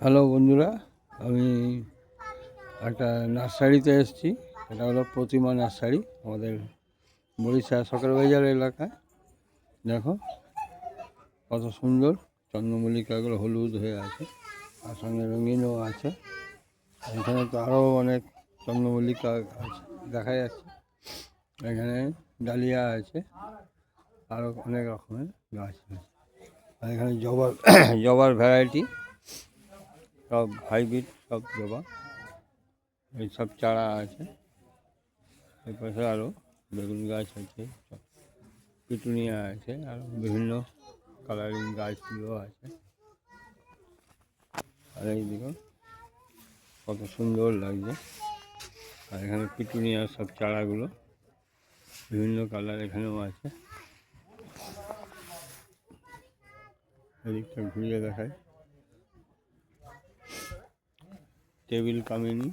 Hello বন্ধুরা, আমি একটা নার্সারিতে এসেছি। এটা হলো প্রতিমা নার্সারি, আমাদের বরিশা সকার বাজার এলাকায়। দেখো, কত সুন্দর, চন্দ্রমল্লিকাগুলো হলুদ হয়ে আছে আর সঙ্গে রঙিনও আছে। এখানে তো আরও অনেক চন্দ্রমল্লিকা আছে, দেখা যাচ্ছে। এখানে ডালিয়া আছে, আরও অনেক রকমের গাছ আছে। আর এখানে জবার জবার ভ্যারাইটি। সব হাইব্রিড সব জবা, এই সব চারা আছে। এর পাশে আরও বেগুন গাছ আছে পিটুনিয়া আছে, আর বিভিন্ন কালারিং গাছগুলো আছে। আর এই দেখুন, কত সুন্দর লাগছে। আর এখানে পিটুনিয়ার সব চারাগুলো, বিভিন্ন কালার এখানেও আছে। এদিকটা ঘুরিয়ে দেখায় টেবিল কামিনি।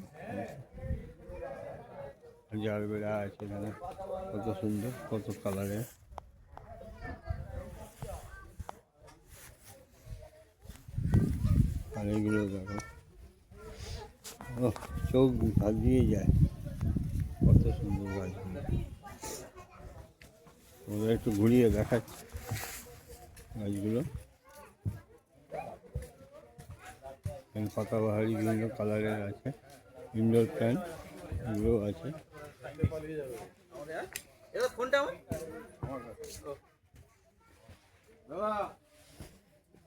জাল বেড়া আছে এখানে। কত সুন্দর, কত কালারের। আর এইগুলো দেখো। চোখ ভাগিয়ে যায়। কত সুন্দর গাছগুলো ওদের একটু ঘুরিয়ে দেখাচ্ছি গাছগুলো। এখানে পাতাবাহারি বিভিন্ন কালারের আছে। ইনডোর প্ল্যান্ট এগুলো আছে।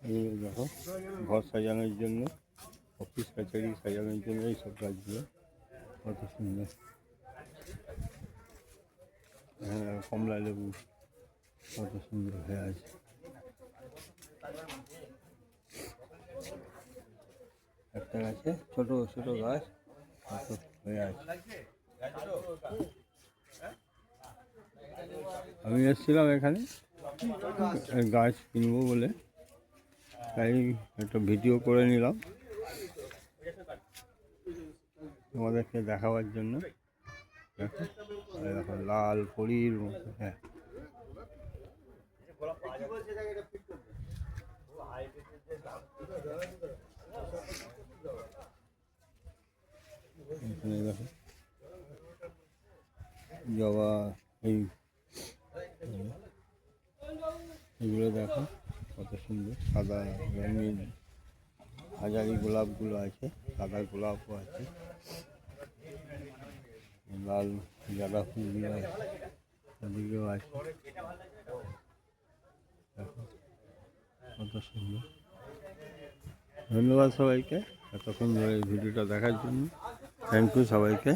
এগুলো দেখো ঘর সাজানোর জন্য অফিস কাছারি সাজানোর জন্য এই সব গাছগুলো কত সুন্দর। এখানে কমলা লেবু কত সুন্দর হয়ে আছে। একটা গাছে, ছোট ছোট গাছ হয়ে আছে। আমি এসেছিলাম এখানে গাছ কিনবো বলে। তাই একটা ভিডিও করে নিলাম। তোমাদেরকে দেখাবার জন্য। দেখো, লাল পরীর মতো হ্যাঁ। এখানে দেখো। জবা, এই, এগুলো দেখো, কত সুন্দর। সাদা রঙিন হাজারি গোলাপগুলো আছে, সাদা গোলাপও আছে। লাল, গাঁদা ফুলগুলো আছে ওদিকেও আছে। দেখো, কত সুন্দর। ধন্যবাদ সবাইকে। এতক্ষণ ধরে এই ভিডিওটা দেখার জন্য। থ্যাংক ইউ সবাইকে।